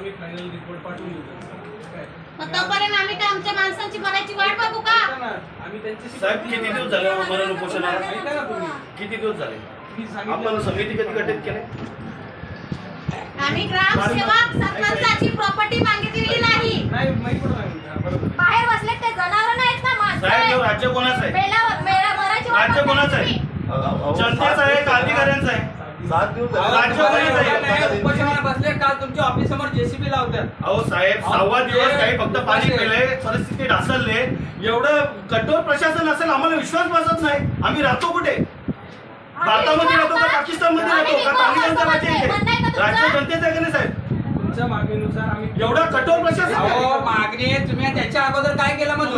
आम्ही final report पाठवून देऊ त्यांचा. काय? मग तोपर्यंत आम्ही काय आमच्या माणसांची भरायची वाट बघू का? ऐका ना, आम्ही त्यांच्याशी साहेब किती दिवस झाले मरण उपोषणाला ऐका ना तुम्ही. किती दिवस झाले? मी सांगितलं आपण समिती कधी गठीत केले? आम्ही ग्रामसेवक सरपंचाची प्रॉपर्टी मागितलेली नाही. नाही माहिती पण नाही हा, बरोबर आहे. बाहेर बसले ते जनावर नाहीत ना साहेब हे राज्य कोणाचं आहे? मेला मेला भरायची वाट राज्य कोणाचं आहे? बघायची. जनतेचं आहे का अधिकाऱ्यांचं आहे? सात दिवस आहे? उपोषणाला बसले काल तुमच्या ऑफिस समोर जेसीबी लावतात. अहो साहेब सहावा दिवस काही फक्त पाणी पिले परिस्थिती ढासळले. एवढं कठोर प्रशासन असेल आम्हाला विश्वास बसत नाही. आम्ही राहतो कुठे? भारतामध्ये राहतो का? पाकिस्तानमध्ये राहतो का? तालिबानचं राज्य आहे ते? राज्य जनतेचं आहे का नाही साहेब? तुमच्या मागणीनुसार आम्ही एवढा कठोर प्रशासन अहो आहे? मागणी आहे तुम्ही त्याच्या अगोदर काय केलं मग तो.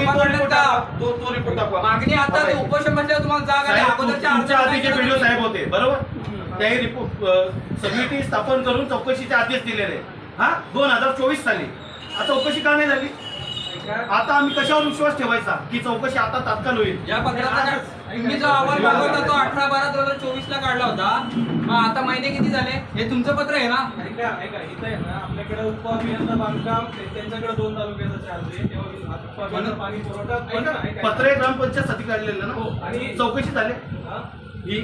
तो रिपोर्ट दाखवा. मागणी आता उपोषण बसल्यावर तुम्हाला जाग साहेब, अगोदरच्या आधी जे व्हिडिओ? साहेब होते बरोबर? त्याही रिपोर्ट समिती स्थापन करून चौकशीचे आदेश दिलेले. हा? दोन हजार चोवीस साली. आता चौकशी का नाही झाली? आता आम्ही कशावर विश्वास ठेवायचा की चौकशी आता तात्काळ होईल? या पत्राचा तुम्ही जो अहवाल मागवला तो अठरा बारा दोन हजार चोवीस ला काढला होता. मग आता महिने किती झाले? हे तुमचं पत्र आहे ना? ऐका ऐका इथं आहे ना आपल्याकडे उपअभियंता बांधकाम ते- त्यांच्याकडे दोन तालुक्याचा चार्ज आहे. तेव्हा उपअभियंता पाणी पुरवठा ऐका ना ऐका. पत्र ग्रामपंचायत साठी काढलेलं हो, ना आणि- चौकशी झाली? हा? ही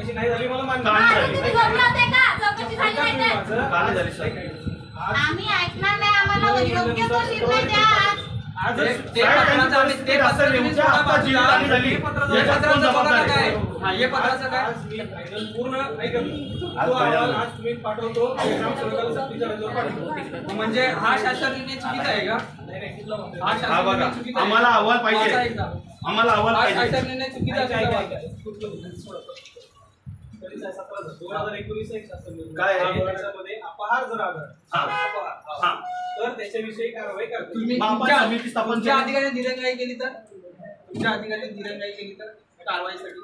चौकशी नाही झाली मला मान्य का नाही हा, झाली? तुम्ही झोपला होते का चौकशी झाली ऐका नाही तुम्ही तर? माझं. का नाही झाली, साहेब? ऐका, ऐका. आज आम्ही ऐकणार नाही आम्हाला योग्य तो निर्णय द्या आज आज ते- ते साहेब, पत्राचं त्यांची आम्ही- ते परिस्थिती पत्र असेल, तुम्ही उद्या सोडा आता बाजूला. जीवितहानी झाली. हे पत्राचं- याच्यात कोण पत्राचं जबाबदार बघा आहे? काय हा, हे पत्राचं काय आज मी फायनल पूर्ण ऐका आज तो अहवाल फायनल. आज तुम्ही पाठवतो आणि ग्रामसेवकाला सक्तीच्या रजेवर पाठवतो म्हणजे हा शासन निर्णय चुकीचा आहे का नाही नाही कुठला म्हणतोय? हा शासन हा बघा निर्णय चुकीचा आहे. आम्हाला अहवाल पाहिजे. आम्हाला अहवाल हा पाहिजे शासन निर्णय चुकीचा आहे ऐका, का? ऐका. कुठलं म्हणतोय? सोडा. काय अपहार जर आढळला हा. हा. हा. तर त्याच्याविषयी कारवाई करतो. अधिकाऱ्यांनी दिरंगाई केली तर तुमच्या अधिकाऱ्यांनी दिरंगाई केली तर कारवाईसाठी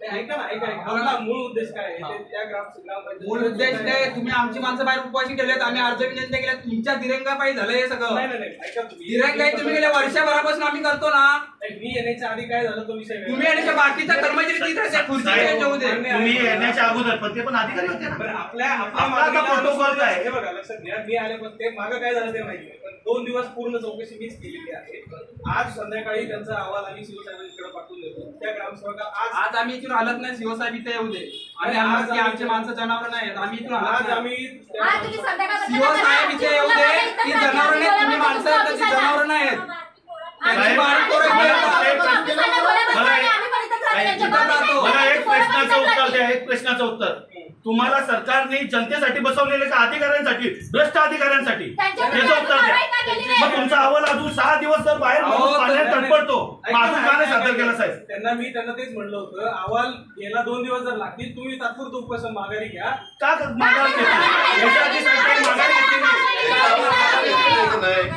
ऐका ना ऐका ऐका. आपला मूळ उद्देश काय आहे? ते त्या ग्राम ग्रामपंचायत मूळ उद्देश काय तुम्ही आमची माणसं बाहेर उपवासी केलेत आम्ही अर्ज विनंती केल्या तुमच्या दिरंगा पाहिजे झालं हे सगळं. नाही नाही नाही. ऐका तुम्ही. दिरंगाई तुम्ही गेल्या वर्षभरापासून आम्ही करतो ना. नाही, मी येण्याच्या आधी काय झालं तो विषय वेगळा. तुम्ही आणि त्या बाकीच्या कर्मचारी तिथे त्या खुर्चीवर साहेब, येऊ दे मान्य तुम्ही येण्याच्या अगोदर पण ते पण अधिकारी होते ना. बरं, आपल्या आपल्या आपला आता मागणीला protocol अनुसरून- काय? हे बघा लक्षात घ्या. मी आले पण ते मागं काय झालं ते माहिती नाही. पण दोन दिवस पूर्ण चौकशी मीच केलेली आहे. आज संध्याकाळी त्यांचा अहवाल आम्ही शिवसाहेबांकडे पाठवून देतो. त्या ग्रामसेवका आज आज आम्ही इथून हलत नाही शिवसाहेब इथे येऊ दे. आणि आज आमची माणसं जनावर नाही आहेत आम्ही इथून आज नाही. आम्ही त्या आज तुम्ही संध्याकाळपर्यंत शिव साहेब करा. इथे येऊ दे ती जनावर नाहीत तुम्ही माणसं आहेत ती जनावर नाही आहेत. त्यांची मला. एक प्रश्नाचं उत्तर द्या एक प्रश्नाचं उत्तर. तुम्हाला सरकारने जनतेसाठी बसवलेले का अधिकाऱ्यांसाठी भ्रष्ट अधिकाऱ्यांसाठी याचं उत्तर द्या. मग तुमचा अहवाल अजून सहा दिवस जर बाहेर अहो, माणूस पाण्यात तर- तडपडतो. ऐका ना, ऐका, सादर. केला साहेब त्यांना मी त्यांना तेच म्हणलं होतं. अहवाल याला दोन दिवस जर लागतील तुम्ही तात्पुरतं उपोषण माघारी घ्या. का क- माघार घेतली? याच्या आधी सरकारने माघार घेतली नाही.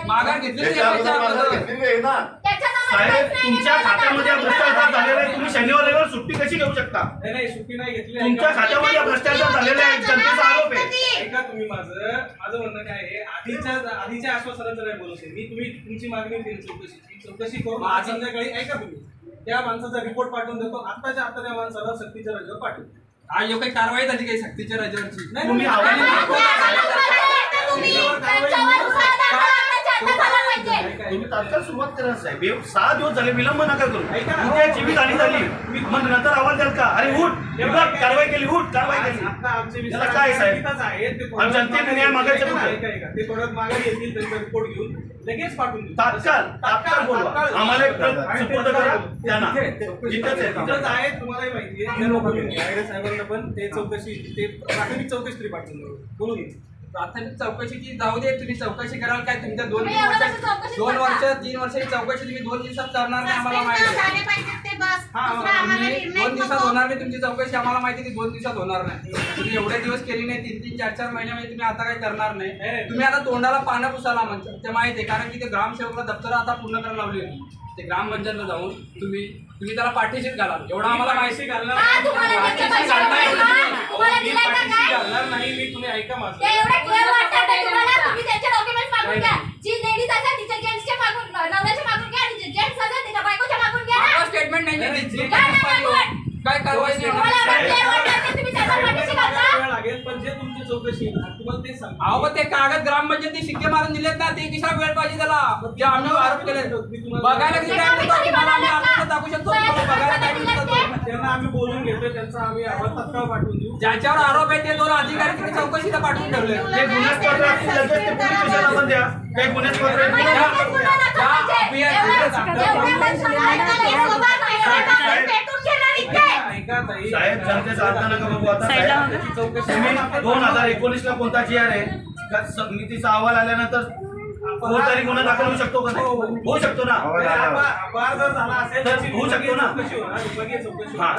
माघार घेतली नाही. याच्या अगोदर याच्या माघार अगोदर. घेतली नाही ना. साहेब तुमच्या खात्यामध्ये हा भ्रष्टाचार झालेला आहे तुम्ही शनिवार रविवार सुट्टी कशी घेऊ शकता नाही नाही सुट्टी नाही घेतली तुमच्या ऐका. खात्यामध्ये हा भ्रष्टाचार झालेला आहे जनतेचा आरोप आहे ऐका तुम्ही माझं माझं म्हणणं काय आहे आधीच्या आधीच्या आश्वासनाचं नाही बोलू शकत मी तुम्ही तुमची मागणी होती चौकशीची चौकशी करून आज संध्याकाळी ऐका तुम्ही त्या माणसाचा रिपोर्ट पाठवून देतो आत्ताच्या आता त्या माणसाला सक्तीच्या रजेवर पाठवतो हा यो काही कारवाई झाली काही सक्तीच्या रजेवरची नाही, तुम्ही नाही, तुम्ही तात्काळ सुरुवात करा साहेब हे सहा दिवस झाले विलंब नका करू. उद्या जीवित हानी झाली मग नंतर आवाज द्याल का अरे उठ कारवाई केली उठ कारवाई केली त्याला काय साहेब? ते आणि जनतेने न्याय मागायचं ऐका ना, कुठं? ऐका, ऐका. ते थोड्यात माघारी येतील त्यांचा रिपोर्ट घेऊन लगेच पाठवून. तात्काळ तात्काळ बोलवा तात्काळ. आम्हाला एक प्रत सुपूर्द करा त्यांना आहे तिथंच आहे. तुम्हालाही माहिती आहे साहेबांना पण ते चौकशी ते प्राथमिक चौकशी तरी पाठवून. बोलून प्राथमिक चौकशीची जाऊ दे तुम्ही चौकशी कराल काय तुमच्या दोन तुम्ही तीन एवढं वर्ष दोन करता? वर्ष तीन वर्षाची चौकशी तुम्ही दोन दिवसात करणार नाही आम्हाला माहिती आहे. झाले पाहिजे ते बस हा, दुसरं आम्हाला तुम्ही निर्णय दोन दिवसात नको. होणार नाही तुमची चौकशी आम्हाला माहिती की दोन दिवसात होणार नाही तुम्ही एवढे दिवस केली नाही तीन तीन चार चार महिन्यामध्ये तुम्ही आता काही करणार नाही. तुम्ही आता तोंडाला पानं पुसाला म्हणजे ते माहिती आहे कारण की ते ग्रामसेवकला दप्तर आता पूर्ण करायला लावली होती ते ग्रामपंचायतला जाऊन तुम्ही तुम्ही त्याला पाठीशीच घाला एवढं आम्हाला माहिती घालणार हा, तुम्हाला नाही. त्याचे पाठीशी पैसे घालणार नाही. अहो, तुम्हाला मी दिले का पाठीशी काय? घालणार नाही मी तुम्ही ऐका ते माझं एवढे clear वाटतात का तुम्हाला? तुम्ही त्यांचे documents मागून अहो पण ते कागद ग्रामपंचायती शिक्के मारून दिलेत ना ते कशाला वेळ पाहिजे त्याला जे आम्ही आरोप केले बघायला किती टाइम देतो तुम्हाला आम्ही आरोप दाखवू शकतो तुम्हाला बघायला टाइम देतो. त्यांना आम्ही बोलून घेतोय त्यांचा आम्ही अहवाल तत्काळ पाठवून देऊ. ज्याच्यावर आरोप आहे ते दोन अधिकारी तिथे चौकशीला पाठवून ठेवले द्या. काही गुन्ह्यात पत्र आहे, आम्हाला गुन्हा लगेच गुन्हा दाखल पाहिजे. एवढं- एवढं पण सांगायचं नाही, सोबत नाही, पेटून घेणार इथे. ऐका ताई साहेब जनतेचा अर्थ नका बघू. आता साहेब त्याची चौकशी तुम्ही दोन हजार एकोणीस ला कोणता जी आर आहे? का समितीचा अहवाल आल्यानंतर फौजदारी गुन्हा दाखल होऊ शकतो का नाही? होऊ शकतो ना. तर होऊ शकतो ना. हा.